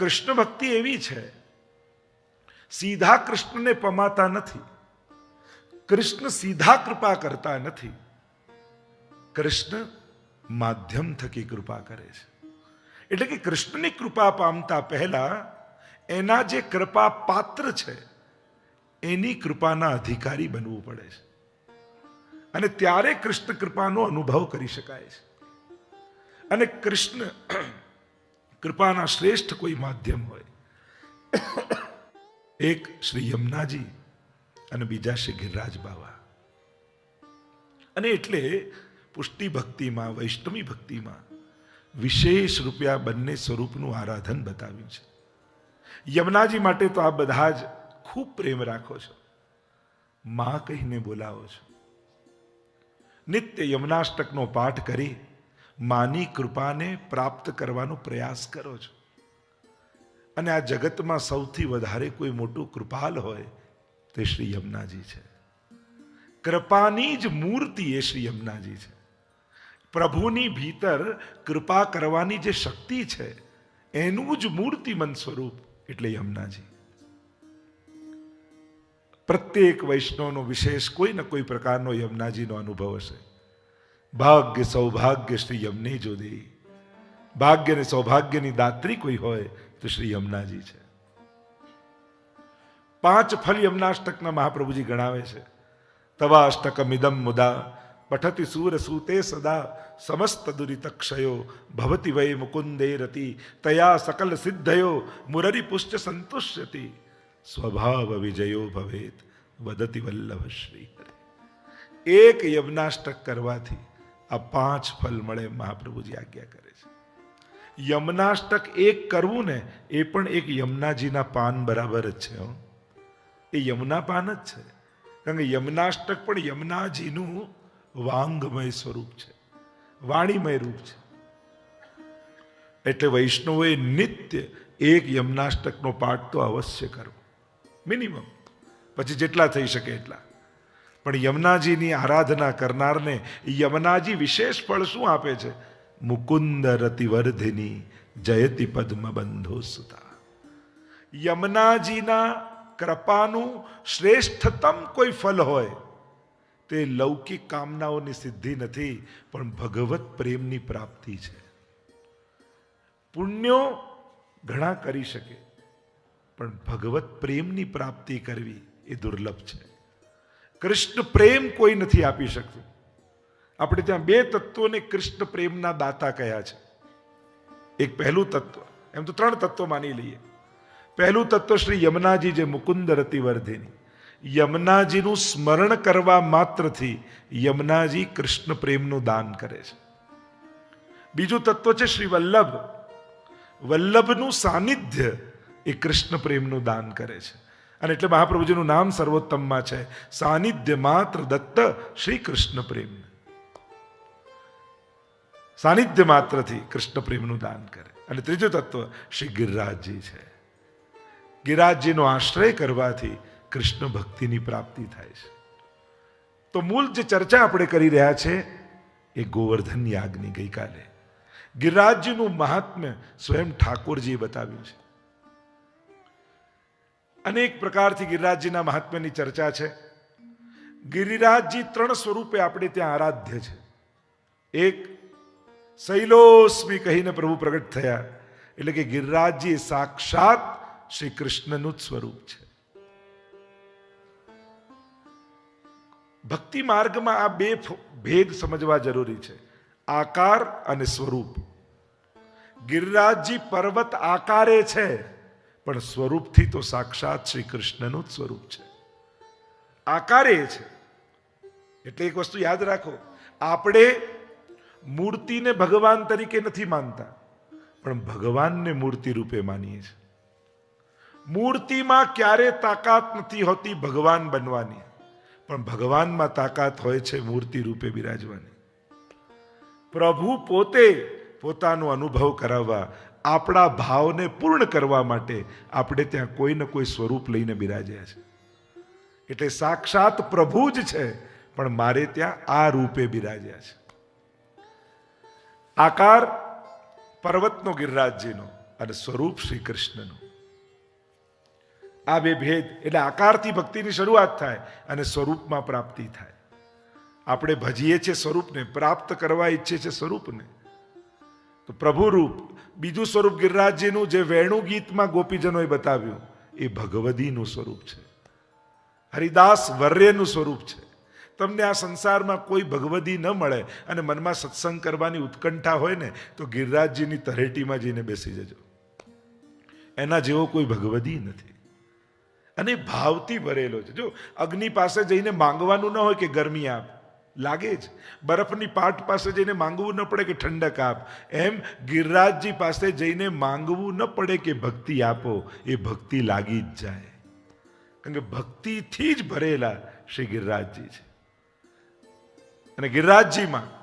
કૃષ્ણ ભક્તિ એવી છે. સીધા કૃષ્ણને પમાતા નથી. કૃષ્ણ સીધા કૃપા કરતા નથી. કૃષ્ણ માધ્યમ થકી કૃપા કરે છે. એટલે કે કૃષ્ણની કૃપા પામતા પહેલા એના જે કૃપા પાત્ર છે, એની કૃપાના અધિકારી બનવું પડે છે. અને ત્યારે કૃષ્ણ કૃપાનો અનુભવ કરી શકાય છે. અને કૃષ્ણ કૃપાના શ્રેષ્ઠ કોઈ માધ્યમ હોય. એક શ્રી યમુનાજી અને બીજા શ્રી ગિરિરાજ બાવા. અને એટલે પુષ્ટિ ભક્તિમાં, વૈષ્ણવી ભક્તિમાં વિશેષ રૂપિયા બંને સ્વરૂપનું આરાધન બતાવ્યું છે. યમુનાજી માટે તો આ બધા જ ખૂબ પ્રેમ રાખો છો. માં કહીને બોલાવો છો. નિત્ય યમુનાષ્ટકનો પાઠ કરી માની કૃપાને પ્રાપ્ત કરવાનો પ્રયાસ કરો છો. અને આ જગતમાં સૌથી વધારે કોઈ મોટું કૃપાલ હોય તે શ્રી યમુનાજી છે. કૃપાની જ મૂર્તિ એ શ્રી યમુનાજી છે. પ્રભુની ભીતર કૃપા કરવાની જે શક્તિ છે, એનું જ મૂર્તિમન સ્વરૂપ એટલે યમુનાજી. પ્રત્યેક વૈષ્ણવનો વિશેષ કોઈ ને કોઈ પ્રકારનો યમુનાજીનો અનુભવ હશે. ભાગ્ય સૌભાગ્ય શ્રી યમની જો દે ભાગ્ય ને સૌભાગ્યની દાત્રી કોઈ હોય તો શ્રી યમુનાજી છે. પાંચ ફલ યમનાષ્ટકના મહાપ્રભુજી ગણાવે છે. તવાષ્ટકમિદમ મુદા, પઠતી સૂર સૂતે સદા, સમસ્ત દુરિત ક્ષયો ભવતી વય મુકુંદે રતિ, તયા સકલ સિદ્ધયો, મુરરી પુષ્ટ સંતુષ્યતિ, સ્વભાવ વિજયો ભવેત, વદતી વલ્લભ શ્રી એક યમનાષ્ટક કરવાથી આ પાંચ ફલ મળે મહાપ્રભુજી આજ્ઞા કરે છે. યમનાષ્ટક એક કરવું ને, એ પણ એક યમુનાજીના પાન બરાબર જ છે એ યમુના પાન જ છે. કારણ કે યમનાષ્ટક પણ યમુનાજીનું વાંગમય સ્વરૂપ છે. વાણીમય રૂપ છે. એટલે વૈષ્ણવોએ નિત્ય એક યમનાષ્ટકનો પાઠ તો અવશ્ય કરવો. મિનિમમ. પછી જેટલા થઈ શકે એટલા. પણ યમુનાજીની આરાધના કરનારને યમુનાજી વિશેષ ફળ શું આપે છે? મુકુંદ રતિવર્ધિની જયતિ પદ્મ બંધો સુતા. યમુનાજીના કૃપાનું શ્રેષ્ઠતમ કોઈ ફલ હોય, તે લૌકિક કામનાઓની સિદ્ધિ નથી, પણ ભગવત પ્રેમની પ્રાપ્તિ છે. પુણ્યો ઘણા કરી શકે, પણ ભગવત પ્રેમની પ્રાપ્તિ કરવી એ દુર્લભ છે. કૃષ્ણ પ્રેમ કોઈ નથી આપી શકતું. આપણે ત્યાં બે તત્વોને કૃષ્ણ પ્રેમના દાતા કહ્યા છે. એક પહેલું તત્વ, એમ તો ત્રણ તત્વ માની લઈએ. પહેલું તત્વ શ્રી યમુનાજી જે મુકુંદ રતિવર્ધિની. યમુનાજીનું સ્મરણ કરવા માત્રથી યમુનાજી કૃષ્ણ પ્રેમનું દાન કરે છે. બીજું તત્વ છે શ્રી વલ્લભ. વલ્લભનું સાનિધ્ય એ કૃષ્ણ પ્રેમનું દાન કરે છે. અને એટલે મહાપ્રભુજીનું નામ સર્વોત્તમમાં છે. સાનિધ્ય માત્ર દત્ત શ્રી કૃષ્ણ પ્રેમ સાનિધ્ય માત્રથી કૃષ્ણ પ્રેમનું દાન કરે. અને ત્રીજું તત્વ, શ્રી ગિરિરાજજી છે. ગિરિરાજજીનો આશ્રય કરવાથી કૃષ્ણ ભક્તિની પ્રાપ્તિ થાય છે. તો મૂળ જે ચર્ચા આપણે કરી રહ્યા છે, એ ગોવર્ધન યાગની ગઈકાલે. ગિરિરાજજીનું મહાત્મ્ય સ્વયં ઠાકોરજીએ બતાવ્યું છે. અનેક પ્રકારથી ગિરિરાજજીના મહાત્મ્યની ચર્ચા છે. ગિરિરાજજી ત્રણ સ્વરૂપે આપણે ત્યાં આરાધ્ય છે. એક, શૈલોસ્મી કહીને પ્રભુ પ્રગટ થયા. એટલે કે ગિરિરાજજી સાક્ષાત શ્રી કૃષ્ણનું જ સ્વરૂપ છે. ભક્તિ માર્ગમાં આ બે ભેદ સમજવા જરૂરી છે. આકાર અને સ્વરૂપ. ગિરિરાજજી પર્વત આકારે છે. પણ સ્વરૂપથી તો સાક્ષાત શ્રી કૃષ્ણનું જ સ્વરૂપ છે. આકારે છે. એટલે એક વસ્તુ યાદ રાખો, આપણે મૂર્તિને ભગવાન તરીકે નથી માનતા, પણ ભગવાનને મૂર્તિ રૂપે માનીએ છીએ. મૂર્તિમાં ક્યારે તાકાત નથી હોતી ભગવાન બનવાની, પણ ભગવાનમાં તાકાત હોય છે મૂર્તિ રૂપે બિરાજવાની. પ્રભુ પોતે પોતાનો અનુભવ કરાવવા આપણા ભાવને પૂર્ણ કરવા માટે આપણે ત્યાં કોઈ ને કોઈ સ્વરૂપ લઈને બિરાજ્યા છે. એટલે સાક્ષાત પ્રભુ જ છે, પણ મારે ત્યાં આ રૂપે બિરાજ્યા છે. આકાર પર્વતનો ગિરિરાજજીનો અને સ્વરૂપ શ્રી કૃષ્ણનો આ બે ભેદ, એટલે આકારથી ભક્તિની શરૂઆત થાય અને સ્વરૂપમાં પ્રાપ્તિ થાય. આપણે ભજીએ છીએ સ્વરૂપને, પ્રાપ્ત કરવા ઈચ્છે છે સ્વરૂપને. તો પ્રભુ રૂપ, બીજું સ્વરૂપ ગિરિરાજજીનું જે વેણુ ગીતમાં ગોપીજનોએ બતાવ્યું, એ ભગવદીનું સ્વરૂપ છે. હરિદાસ વર્યનું સ્વરૂપ છે. તમને આ સંસારમાં કોઈ ભગવદી ન મળે અને મનમાં સત્સંગ કરવાની ઉત્કંઠા હોય ને, તો ગિરિરાજજીની તરેટીમાં જઈને બેસી જજો. એના જેવો કોઈ ભગવદી નથી. અને ભાવથી ભરેલો છે. જો અગ્નિ પાસે જઈને માંગવાનું ન હોય કે ગરમી આપ લાગે જ. બરફની પાટ પાસે જઈને માંગવું ન પડે કે ઠંડક આપ. એમ ગિરિરાજજી પાસે જઈને માંગવું ન પડે કે ભક્તિ આપો. એ ભક્તિ લાગી જ જાય. કારણ કે ભક્તિથી જ ભરેલા શ્રી ગિરિરાજજી છે. અને ગિરિરાજજીમાં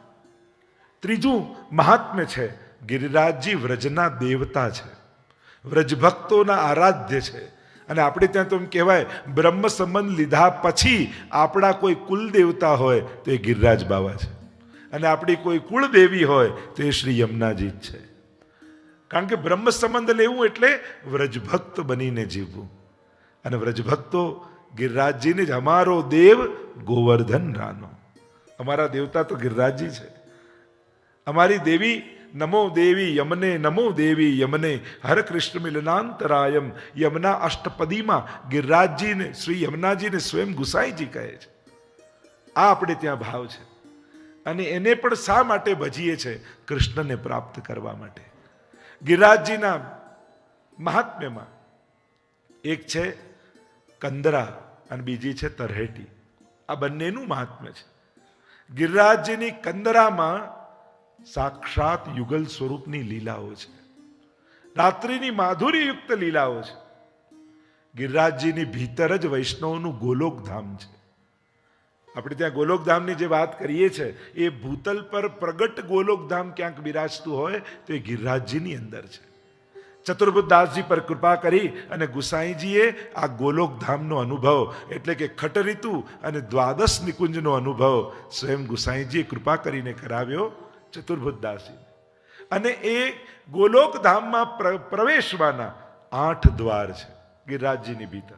ત્રીજું મહાત્મ્ય છે. ગિરિરાજજી વ્રજના દેવતા છે. વ્રજભક્તોના આરાધ્ય છે. અને આપણે ત્યાં તો એમ કહેવાય, બ્રહ્મ સંબંધ લીધા પછી આપણા કોઈ કુલ દેવતા હોય તો એ ગિરિરાજ બાવા છે. અને આપણી કોઈ કુળ દેવી હોય તો એ શ્રી યમુનાજી જ છે. કારણ કે બ્રહ્મ સંબંધ લેવું એટલે વ્રજભક્ત બનીને જીવવું. અને વ્રજભક્તો ગિરિરાજજીને જ, અમારો દેવ ગોવર્ધન રાનો. અમારા દેવતા તો ગિરિરાજજી છે. અમારી દેવી નમો દેવી યમને નમો દેવી યમને હર કૃષ્ણ મિલનાંતરાયમ યમના અષ્ટપદીમાં ગિરિરાજજીને શ્રી યમુનાજીને સ્વયં ગુસાઈજી કહે છે. આ આપણે ત્યાં ભાવ છે. અને એને પણ શા માટે ભજીએ છે? કૃષ્ણને પ્રાપ્ત કરવા માટે. ગિરિરાજજીના મહાત્મ્યમાં એક છે કંદરા અને બીજી છે તરહેટી. આ બંનેનું મહાત્મ્ય છે. ગિરિરાજજીની કંદરામાં સાક્ષાત યુગલ સ્વરૂપની લીલાઓ છે. રાત્રિની માધુરીયુક્ત લીલાઓ છે. ગિરિરાજજીની ભીતર જ વૈષ્ણવનું ગોલોકધામ છે. આપણે ત્યાં ગોલોકધામની જે વાત કરીએ છીએ એ ભૂતલ પર પ્રગટ ગોલોકધામ ક્યાંક બિરાજતું હોય, તો એ ગિરિરાજજીની અંદર છે. ચતુર્ભુદાસજી પર કૃપા કરી અને ગુસાઈજીએ આ ગોલોકધામનો અનુભવ, એટલે કે ખટરીતુ અને દ્વાદશ નિકુંજનો અનુભવ, સ્વયં ગુસાઈજીએ કૃપા કરીને કરાવ્યો. ચતુર્ભુદાસજી અને એ ગોલોકધામમાં પ્ર- પ્રવેશવાના આઠ દ્વાર છે, ગિરિરાજજીની ભીતર.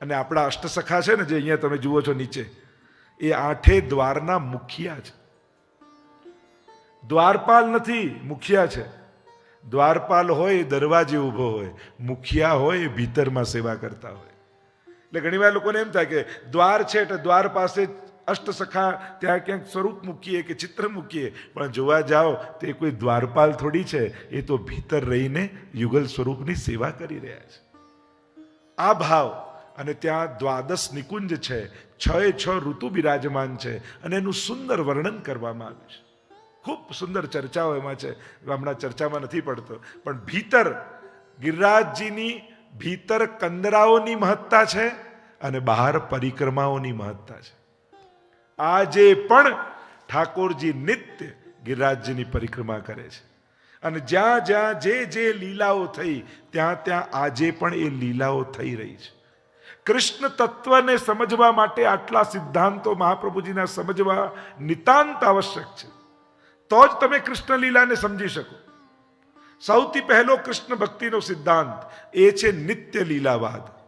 અને આપણા અષ્ટસખા છે ને જે અહીંયા તમે જુઓ છો નીચે, એ આઠે દ્વારના મુખિયા છે. દ્વારપાલ નથી, મુખિયા છે. દ્વારપાલ હોય, દરવાજે ઊભો હોય, મુખિયા હોય, ભીતરમાં સેવા કરતા હોય. એટલે ઘણીવાર લોકોને એમ થાય કે દ્વાર છે એટલે દ્વાર પાસે અષ્ટસખા ત્યાં ક્યાંક સ્વરૂપ મૂકીએ કે ચિત્ર મૂકીએ, પણ જોવા જાઓ, તો કોઈ દ્વારપાલ થોડી છે, એ તો ભીતર રહીને યુગલ સ્વરૂપની સેવા કરી રહ્યા છે. આ ભાવ અને ત્યાં દ્વાદશ નિકુંજ છે છ એ છ ઋતુ બિરાજમાન છે અને એનું સુંદર વર્ણન કરવામાં આવ્યું છે. ખૂબ સુંદર ચર્ચાઓ એમાં છે, હમણાં ચર્ચામાં નથી પડતો, પણ ભીતર, ગિરિરાજજીની ભીતર કંદરાઓની મહત્તા છે અને બહાર પરિક્રમાઓની મહત્તા છે. આજે પણ ઠાકોરજી નિત્ય ગિરિરાજ્યની પરિક્રમા કરે છે. અને જ્યાં જ્યાં જે જે લીલાઓ થઈ, ત્યાં ત્યાં આજે પણ એ લીલાઓ થઈ રહી છે. કૃષ્ણ તત્વને સમજવા માટે આટલા સિદ્ધાંતો મહાપ્રભુજીના સમજવા નિતાંત આવશ્યક છે. તો જ તમે કૃષ્ણ લીલાને સમજી શકો. સૌથી પહેલો કૃષ્ણ ભક્તિનો સિદ્ધાંત એ છે નિત્ય લીલાવાદ.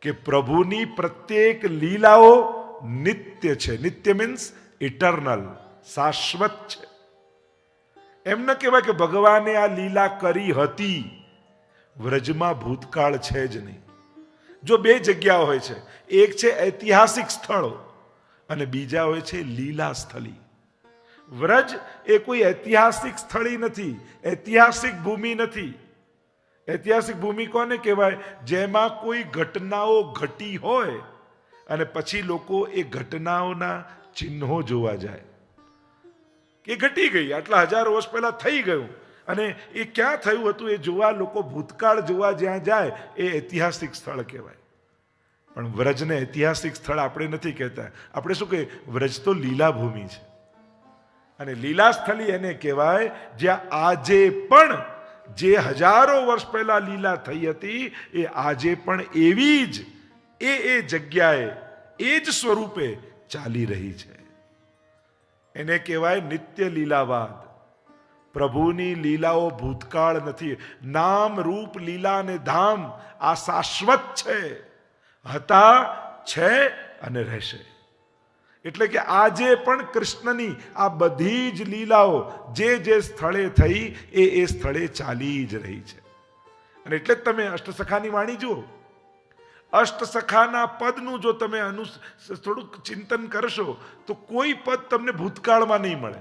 કે પ્રભુની પ્રત્યેક લીલાઓ નિત્ય છે. નિત્ય મીન્સ ઇટરનલ શાશ્વત છે. એમ ન કહેવાય કે ભગવાને આ લીલા કરી હતી. વ્રજમાં ભૂતકાળ છે જ નહીં. જો બે જગ્યા હોય છે. એક છે ઐતિહાસિક સ્થળો અને બીજા હોય છે લીલા સ્થળી. વ્રજ એ કોઈ ઐતિહાસિક સ્થળી નથી. ઐતિહાસિક ભૂમિ નથી. ઐતિહાસિક ભૂમિ કોને કહેવાય? જેમાં કોઈ ઘટનાઓ ઘટી હોય અને પછી લોકો એ ઘટનાઓના ચિહ્નો જોવા જાય. એ ઘટી ગઈ, આટલા હજારો વર્ષ પહેલા થઈ ગયું. અને એ ક્યાં થયું હતું એ જોવા, લોકો ભૂતકાળ જોવા જ્યાં જાય, એ ઐતિહાસિક સ્થળ કહેવાય. પણ વ્રજને ઐતિહાસિક સ્થળ આપણે નથી કહેતા. આપણે શું કહીએ? વ્રજ તો લીલાભૂમિ છે. અને લીલા સ્થળી એને કહેવાય, જ્યાં આજે પણ જે હજારો વર્ષ પહેલા લીલા થઈ હતી, એ આજે પણ એવી જ એ એ જગ્યાએ, એ જ સ્વરૂપે ચાલી રહી છે. એને કહેવાય નિત્ય લીલાવાદ. પ્રભુની લીલાઓ ભૂતકાળ નથી. નામ રૂપ લીલા અને ધામ આ શાશ્વત છે. હતા, છે અને રહેશે. એટલે કે આજે પણ કૃષ્ણની આ બધી જ લીલાઓ જે જે સ્થળે થઈ, એ એ સ્થળે ચાલી જ રહી છે. અને એટલે જ તમે અષ્ટસખાની વાણી જુઓ. અષ્ટસખાના પદનું જો તમે અનુ થોડુંક ચિંતન કરશો, તો કોઈ પદ તમને ભૂતકાળમાં નહીં મળે.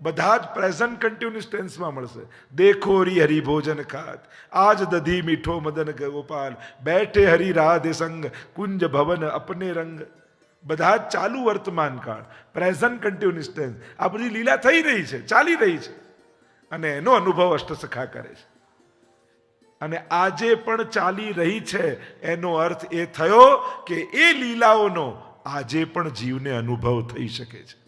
બધા જ પ્રેઝન્ટ કન્ટિન્યુઅસ ટેન્સમાં મળશે. દેખો રી હરિ ભોજન ખાત, આજ દધી મીઠો મદન ગોપાલ, બેઠે હરિ રાધે સંગ, કુંજ ભવન અપને રંગ. બધા જ ચાલુ વર્તમાન કાળ પ્રેઝન્ટ કન્ટિન્યુઅસ ટેન્સ આ બધી લીલા થઈ રહી છે, ચાલી રહી છે. અને એનો અનુભવ અષ્ટસખા કરે છે. અને આજે પણ ચાલી રહી છે. એનો અર્થ એ થયો કે એ લીલાઓનો આજે પણ જીવને અનુભવ થઈ શકે છે.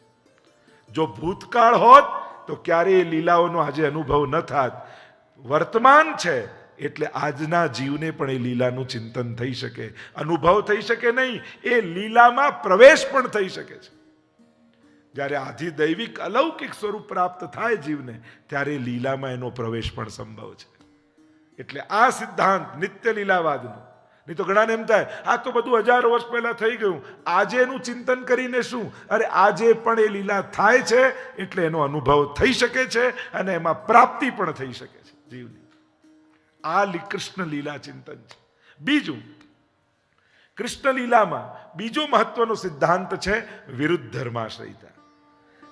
જો ભૂતકાળ હોત, તો ક્યારેય એ લીલાઓનો આજે અનુભવ ન થાત. વર્તમાન છે, એટલે આજના જીવને પણ એ લીલાનું ચિંતન થઈ શકે. અનુભવ થઈ શકે નહીં, એ લીલામાં પ્રવેશ પણ થઈ શકે છે. જ્યારે આધિ દૈવિક અલૌકિક સ્વરૂપ પ્રાપ્ત થાય જીવને, ત્યારે લીલામાં એનો પ્રવેશ પણ સંભવ છે. એટલે આ સિદ્ધાંત નિત્ય લીલાવાદનો. નહીં તો ઘણાને એમ થાય, આ તો બધું હજારો વર્ષ પહેલા થઈ ગયું. આજે એનું ચિંતન કરીને શું? અરે આજે પણ એ લીલા થાય છે, એટલે એનો અનુભવ થઈ શકે છે અને એમાં પ્રાપ્તિ પણ થઈ શકે છે. જીવની. આ કૃષ્ણ લીલા ચિંતન છે. બીજું, કૃષ્ણ લીલામાં બીજો મહત્વનો સિદ્ધાંત છે વિરુદ્ધ ધર્માશ્રયતા.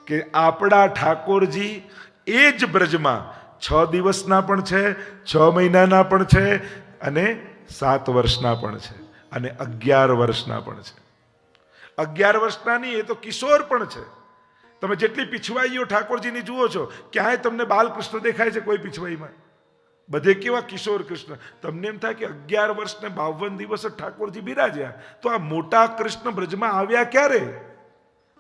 કે આપણા ઠાકોરજી એ જ બ્રજમાં છ દિવસના પણ છે, છ મહિનાના પણ છે અને સાત વર્ષના પણ છે અને અગિયાર વર્ષના પણ છે. અગિયાર વર્ષના નહીં એ તો કિશોર પણ છે. તમે જેટલી પીછવાઈઓ ઠાકોરજીની જુઓ છો, ક્યાંય તમને બાલકૃષ્ણ દેખાય છે કોઈ પીછવાઈમાં? બધે કેવા કિશોર કૃષ્ણ? તમને એમ થાય કે અગિયાર વર્ષને બાવન દિવસ જ ઠાકોરજી બિરાજ્યા, તો આ મોટા કૃષ્ણ બ્રજમાં આવ્યા ક્યારે?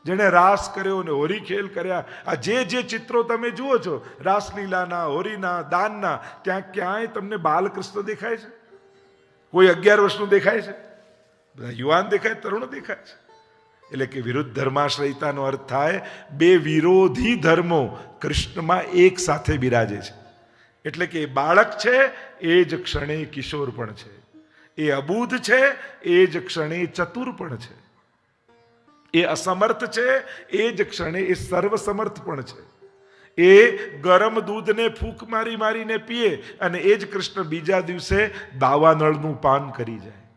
જેણે રાસ કર્યો ને હોરી ખેલ કર્યા. આ જે જે ચિત્રો તમે જુઓ છો, રાસલીલાના, હોરીના, દાનના ત્યાં ક્યાંય તમને બાલકૃષ્ણ દેખાય છે? કોઈ અગિયાર વર્ષનું દેખાય છે? બધા યુવાન દેખાય, તરુણ દેખાય છે? એટલે કે વિરુદ્ધ ધર્માશ્રયતાનો અર્થ થાય, બે વિરોધી ધર્મો કૃષ્ણમાં એક સાથે બિરાજે છે. એટલે કે એ બાળક છે, એ જ ક્ષણે કિશોર પણ છે. એ અબૂધ છે, એ જ ક્ષણે ચતુર પણ છે. એ અસમર્થ છે, એ જ ક્ષણે એ સર્વસમર્થ પણ છે. એ ગરમ દૂધને ફૂંક મારી મારીને પીએ અને એ જ કૃષ્ણ બીજા દિવસે દાવાનળનું પાન કરી જાય.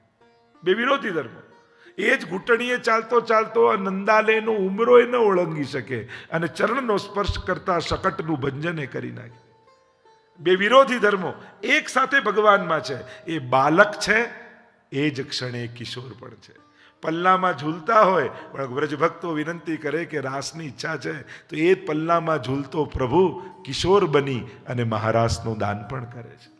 બે વિરોધી ધર્મ. એ જ ઘૂંટણીએ ચાલતો ચાલતો નંદાલયનો ઉમરો એ ન ઓળંગી શકે અને ચરણનો સ્પર્શ કરતા શકટનું ભંજન એ કરી નાખે. બે વિરોધી ધર્મો એક સાથે ભગવાનમાં છે. એ બાલક છે, એ જ ક્ષણે કિશોર પણ છે. પલ્લામાં ઝૂલતા હોય, પણ વ્રજભક્તો વિનંતી કરે કે રાસની ઈચ્છા છે, તો એ પલ્લામાં ઝૂલતો પ્રભુ કિશોર બની અને મહારાસનું દાન પણ કરે છે.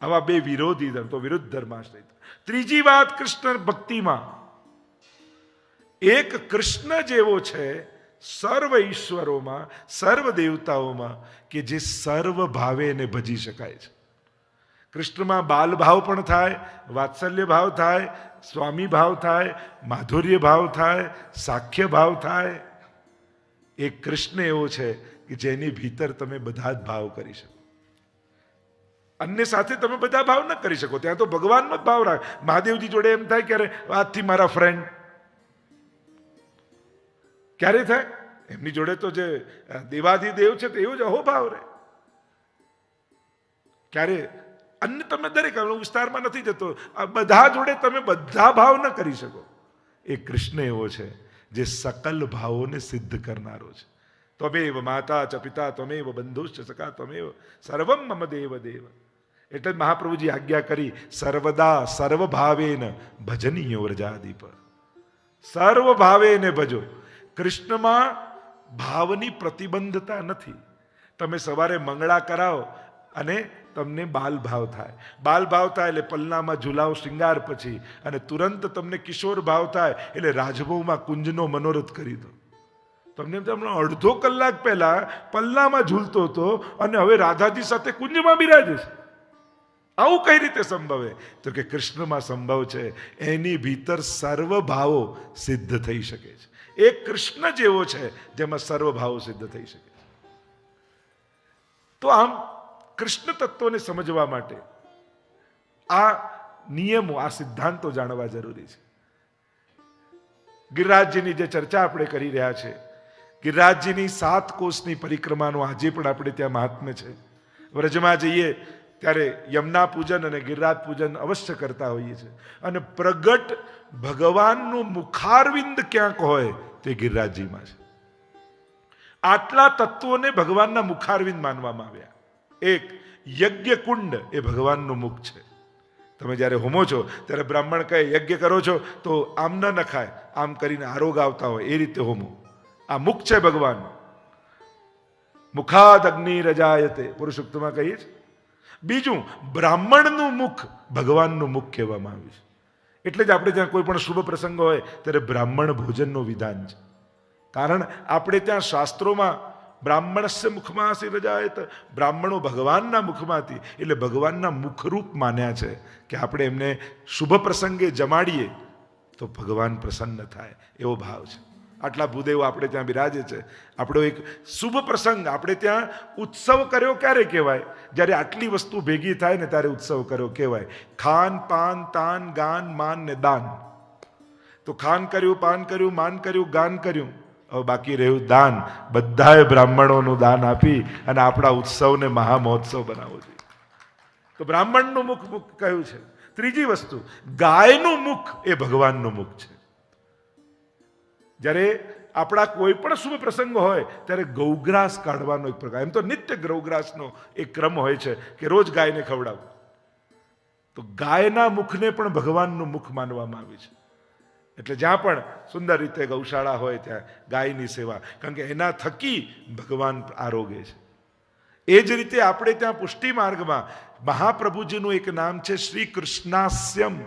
આવા બે વિરોધી ધર્મ, તો વિરુદ્ધ ધર્માશ્રય. ત્રીજી વાત કૃષ્ણ ભક્તિમાં. એક કૃષ્ણ જેવો છે સર્વ ઈશ્વરોમાં, સર્વ દેવતાઓમાં, કે જે સર્વ ભાવે એને ભજી શકાય છે. કૃષ્ણમાં બાલ ભાવ પણ થાય, વાત્સલ્ય ભાવ થાય, સ્વામી ભાવ થાય, માધુર્ય ભાવ થાય, સાખ્ય ભાવ થાય. એક કૃષ્ણ એવો છે કે જેની ભીતર તમે બધા જ ભાવ કરી શકો. અન્ય સાથે તમે બધા ભાવ ન કરી શકો. ત્યાં તો ભગવાનનો જ ભાવ રાખ. મહાદેવજી જોડે એમ થાય ક્યારે, આજથી મારા ફ્રેન્ડ ક્યારે થાય? એમની જોડે તો જે દેવાધિદેવ છે તો એવો જ અહોભાવ રહે. ક્યારે અન્ય તમે દરેક વિસ્તારમાં નથી જતો, આ બધા જોડે તમે બધા ભાવ ન કરી શકો. એ કૃષ્ણ એવો છે, જે સકલ ભાવોને સિદ્ધ કરનારો છે. ત્વમેવ માતા ચ પિતા ત્વમેવ બંધુશ્ચ સખા ત્વમેવ સર્વમ મમ દેવ દેવ. એટલે જ મહાપ્રભુજી આજ્ઞા કરી, સર્વદા સર્વ ભાવેન ભજનીય વ્રજાદીપ. સર્વ ભાવેને ભજો. કૃષ્ણમાં ભાવની પ્રતિબંધતા નથી. તમે સવારે મંગળા કરાવો અને તમને બાલ ભાવ થાય. બાલ ભાવ થાય એટલે પલ્લામાં ઝુલાવ શિંગાર પછી અને તુરંત તમને કિશોર ભાવ થાય એટલે રાજભવમાં કુંજનો મનોરથ કરી દો. તમને હમણાં અડધો કલાક પહેલા પલ્લામાં ઝૂલતો હતો અને હવે રાધાજી સાથે કુંજમાં બિરાજે છે. આવું કઈ રીતે સંભવે? તો કે કૃષ્ણમાં સંભવ છે, એની ભીતર સર્વ ભાવો સિદ્ધ થઈ શકે છે. એ કૃષ્ણ જેવો છે, જેમાં સર્વ ભાવો સિદ્ધ થઈ શકે છે. તો આમ કૃષ્ણ તત્વને સમજવા માટે આ નિયમો, આ સિદ્ધાંતો જાણવા જરૂરી છે. ગિરિરાજજીની જે ચર્ચા આપણે કરી રહ્યા છે, ગિરિરાજજીની સાત કોષની પરિક્રમાનો આજે પણ આપણે ત્યાં મહાત્મ્ય છે. વ્રજમાં જઈએ ત્યારે યમુના પૂજન અને ગિરિરાજ પૂજન અવશ્ય કરતા હોઈએ છીએ. અને પ્રગટ ભગવાનનું મુખારવિંદ ક્યાંક હોય તે ગિરિરાજજીમાં છે. આટલા તત્વોને ભગવાનના મુખારવિંદ માનવામાં આવ્યા. એક યજ્ઞ કુંડ એ ભગવાનનું મુખ છે. તમે જ્યારે હોમો છો, ત્યારે બ્રાહ્મણ કહે, યજ્ઞ કરો છો? તો આમ ન નખાય, આમ કરીને આરોગ આવતા હોય એ રીતે હોમો. આ મુખ છે ભગવાન મુખાદ અગ્નિ રજાયતે પુરુષોક્તમાં કહીએ છીએ બીજું, બ્રાહ્મણનું મુખ ભગવાનનું મુખ કહેવામાં આવ્યું છે. એટલે જ આપણે ત્યાં કોઈ પણ શુભ પ્રસંગ હોય, ત્યારે બ્રાહ્મણ ભોજનનું વિધાન છે. કારણ આપણે ત્યાં શાસ્ત્રોમાં બ્રાહ્મણસ્ય મુખમાં રજાયત. બ્રાહ્મણો ભગવાનના મુખમાંથી, એટલે ભગવાનના મુખરૂપ માન્યા છે કે આપણે એમને શુભ પ્રસંગે જમાડીએ, તો ભગવાન પ્રસન્ન થાય, એવો ભાવ છે. આટલા ભૂદેવો આપણે ત્યાં બિરાજે છે. આપણો એક શુભ પ્રસંગ, આપણે ત્યાં ઉત્સવ કર્યો ક્યારે કહેવાય? જ્યારે આટલી વસ્તુ ભેગી થાય ને ત્યારે ઉત્સવ કર્યો કહેવાય. ખાન, પાન, તાન, ગાન, માન ને દાન. તો ખાન કર્યું, પાન કર્યું, માન કર્યું, ગાન કર્યું. હવે બાકી રહ્યું દાન. બધાએ બ્રાહ્મણોનું દાન આપી અને આપણા ઉત્સવને મહામહોત્સવ બનાવવો જોઈએ. તો બ્રાહ્મણનું મુખ મુખ કયું છે? ત્રીજી વસ્તુ, ગાયનું મુખ એ ભગવાનનું મુખ છે. જ્યારે આપણા કોઈ પણ શુભ પ્રસંગ હોય, ત્યારે ગૌગ્રાસ કાઢવાનો એક પ્રકાર. એમ તો નિત્ય ગૌગ્રાસનો એક ક્રમ હોય છે કે રોજ ગાયને ખવડાવવું. તો ગાયના મુખને પણ ભગવાનનું મુખ માનવામાં આવે છે. એટલે જ્યાં પણ સુંદર રીતે ગૌશાળા હોય ત્યાં ગાયની સેવા. કારણ કે એના થકી ભગવાન આરોગે છે. એ જ રીતે આપણે ત્યાં પુષ્ટિ માર્ગમાં મહાપ્રભુજીનું એક નામ છે શ્રી કૃષ્ણાસ્યમ.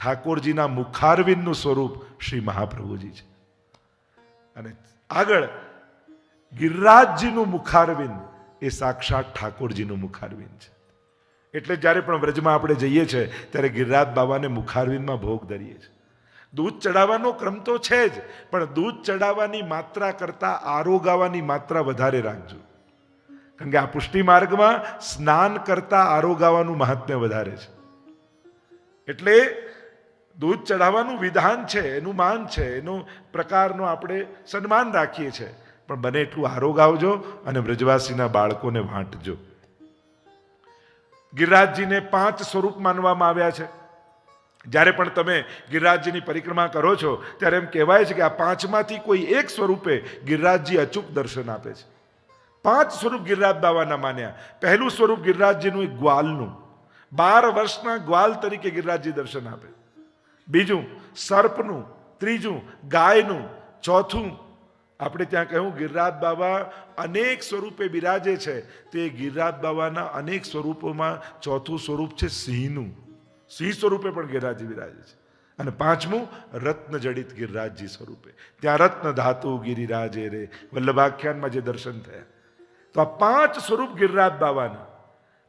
ઠાકોરજીના મુખારવિંદનું સ્વરૂપ શ્રી મહાપ્રભુજી છે. અને આગળ ગિરરાજજીનું મુખારવિંદ એ સાક્ષાત ઠાકોરજીનું મુખારવિંદ છે. એટલે જ્યારે પણ વ્રજમાં આપણે જઈએ છીએ, ત્યારે ગિરિરાજ બાબાને મુખારવિંદમાં ભોગ ધરીએ છીએ. દૂધ ચડાવવાનો ક્રમ તો છે જ, પણ દૂધ ચડાવવાની માત્રા કરતાં આરોગાવાની માત્રા વધારે રાખજો. કારણ કે આ પુષ્ટિ માર્ગમાં સ્નાન કરતાં આરોગાવાનું મહાત્મ્ય વધારે છે. એટલે દૂધ ચઢાવવાનું વિધાન છે, એનું માન છે, એનું પ્રકારનું આપણે સન્માન રાખીએ છીએ પણ બને એટલું આરોગાવજો અને વ્રજવાસીના બાળકોને વાંટજો. ગિરિરાજજીને પાંચ સ્વરૂપ માનવામાં આવ્યા છે. જ્યારે પણ તમે ગિરિરાજજીની પરિક્રમા કરો છો, ત્યારે એમ કહેવાય છે કે આ પાંચમાંથી કોઈ એક સ્વરૂપે ગિરિરાજજી અચૂક દર્શન આપે છે. પાંચ સ્વરૂપ ગિરિરાજ બાવાના માન્યા. પહેલું સ્વરૂપ ગિરિરાજજીનું ગ્વાલનું. બાર વર્ષના ગ્વાલ તરીકે ગિરિરાજજી દર્શન આપે. બીજું, સર્પનું. ત્રીજું, ગાયનું. ચોથું, આપણે ત્યાં કહ્યું, ગિરિરાજ બાબા અનેક સ્વરૂપે બિરાજે છે. તે ગિરિરાજ બાબાના અનેક સ્વરૂપોમાં ચોથું સ્વરૂપ છે સિંહનું. સિંહ સ્વરૂપે પણ ગિરરાજી બિરાજે છે. અને પાંચમું રત્ન જડિત ગિરિરાજજી સ્વરૂપે. ત્યાં રત્ન ધાતુ ગિરિરાજે રે. વલ્લભાખ્યાનમાં જે દર્શન થયા. તો આ પાંચ સ્વરૂપ ગિરિરાજ બાવાના.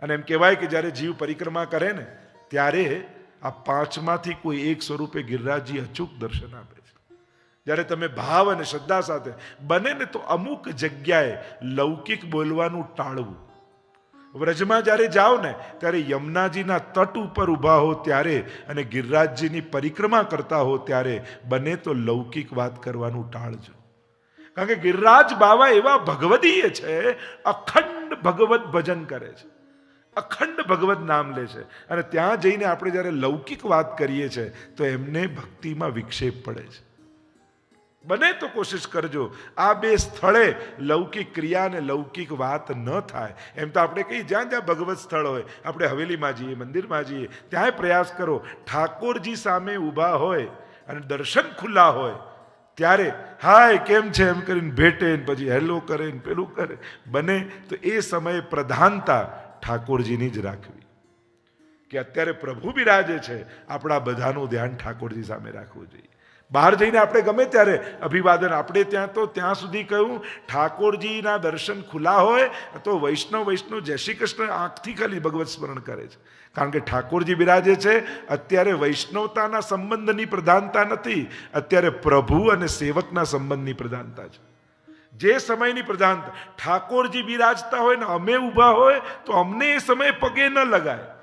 અને એમ કહેવાય કે જ્યારે જીવ પરિક્રમા કરે ને, ત્યારે આ પાંચમાંથી કોઈ એક સ્વરૂપે ગિરિરાજજી અચૂક દર્શન આપે છે. જ્યારે તમે ભાવ અને શ્રદ્ધા સાથે બને ને તો અમુક જગ્યાએ લૌકિક બોલવાનું ટાળવું. વ્રજમાં જ્યારે જાઓ ને, ત્યારે યમુનાજીના તટ ઉપર ઊભા હો ત્યારે અને ગિરિરાજજીની પરિક્રમા કરતા હો ત્યારે બને તો લૌકિક વાત કરવાનું ટાળજો કારણ કે ગિરિરાજ બાવા એવા ભગવદીય છે, અખંડ ભગવત ભજન કરે છે. અખંડ ભગવત નામ લે છે. અને ત્યાં જઈને આપણે જ્યારે લૌકિક વાત કરીએ છીએ તો એમને ભક્તિમાં વિક્ષેપ પડે છે. બને તો કોશિશ કરજો. આ બે સ્થળે લૌકિક ક્રિયા અને લૌકિક વાત ન થાય. એમ તો આપણે કહીએ, જ્યાં જ્યાં ભગવત સ્થળ હોય, આપણે હવેલીમાં જઈએ, મંદિરમાં જઈએ, ત્યાંય પ્રયાસ કરો. ઠાકોરજી સામે ઊભા હોય અને દર્શન ખુલ્લા હોય, ત્યારે, હાય, કેમ છે? એમ કરીને ભેટે ને પછી હેલો કરે ને પેલું કરે. બને તો એ સમયે પ્રધાનતા ઠાકોરજીની જ રાખવી. કે અત્યારે પ્રભુ બિરાજે છે, આપણા બધાનું ધ્યાન ઠાકોરજી સામે રાખવું જોઈએ. બહાર જઈને આપણે ગમે ત્યારે અભિવાદન, આપણે ત્યાં તો ત્યાં સુધી કહ્યું, ઠાકોરજીના દર્શન ખુલ્લા હોય, તો વૈષ્ણવ વૈષ્ણવ, જય શ્રી કૃષ્ણ આંખથી ખાલી ભગવત સ્મરણ કરે છે. કારણ કે ઠાકોરજી બિરાજે છે, અત્યારે વૈષ્ણવતાના સંબંધની પ્રધાનતા નથી, અત્યારે પ્રભુ અને સેવકના સંબંધની પ્રધાનતા છે. જે સમયની પ્રધાનતા, ઠાકોરજી બિરાજતા હોય ને અમે ઊભા હોય, તો અમને એ સમયે પગે ન લગાય.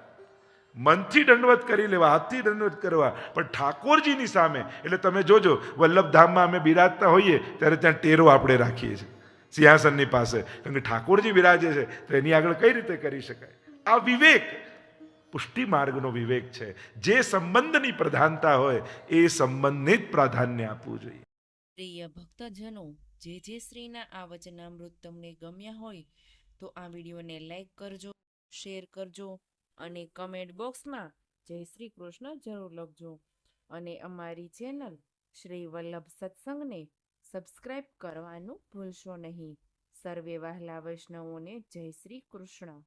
મનથી દંડવત કરી લેવા, હાથથી દંડવત કરવા. પણ ઠાકોરજીની સામે, એટલે તમે જોજો, વલ્લભધામમાં અમે બિરાજતા હોઈએ, ત્યારે ત્યાં ટેરો આપણે રાખીએ છીએ, સિંહાસનની પાસે. કારણ કે ઠાકોરજી બિરાજે છે, તો એની આગળ કઈ રીતે કરી શકાય? આ વિવેક, પુષ્ટિ માર્ગનો વિવેક છે. જે સંબંધની પ્રધાનતા હોય, એ સંબંધને જ પ્રાધાન્ય આપવું જોઈએ. પ્રિય ભક્તજનો, જે જે શ્રીના આ વચનામૃત તમને ગમ્યા હોય, તો આ વિડીયોને લાઈક કરજો, શેર કરજો અને કમેન્ટ બોક્સમાં જય શ્રી કૃષ્ણ જરૂર લખજો. અને અમારી ચેનલ શ્રી વલ્લભ સત્સંગને સબસ્ક્રાઇબ કરવાનું ભૂલશો નહીં. સર્વે વહાલા વૈષ્ણવોને જય શ્રી કૃષ્ણ.